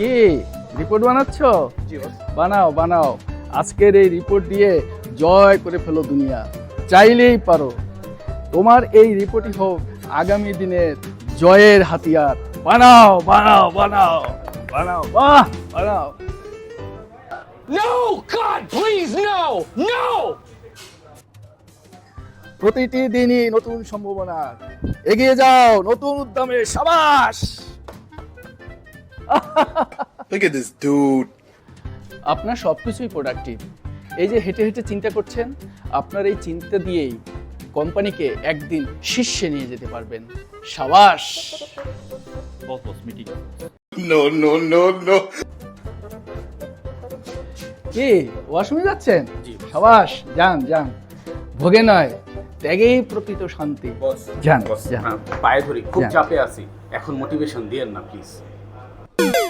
কি? রিপোর্ট বানাচ্ছ? বানাও বানাও। আজকের এই রিপোর্ট দিয়ে জয় করে ফেলো দুনিয়া। চাইলেই পারো। তোমার এই রিপোর্টই হোক আগামী দিনের জয়ের হাতিয়ার। বানাও বানাও বানাও বানাও বাহ বানাও। No! God, please, no! No! প্রতিটি দিনই নতুন সম্ভাবনা। এগিয়ে যাও নতুন উদ্যমে সাবাস! Look at this dude. আপনার সব কিছুই প্রোডাক্টিভ এই যে হেঁটে হেঁটে চিন্তা করছেন আপনার এই চিন্তা দিয়েই কোম্পানিকে একদিন শীর্ষে নিয়ে যেতে পারবেন। সাবাস! Boss boss meeting No, no, no, no. কি ওয়াশরুমে যাচ্ছেন? জি। সাবাস যান যান। ভোগে নয় ত্যাগেই প্রকৃত শান্তি। বস যান বস যান। পায়ে ধরি খুব চাপে আছি। এখন মোটিভেশন দিয়েন না প্লিজ you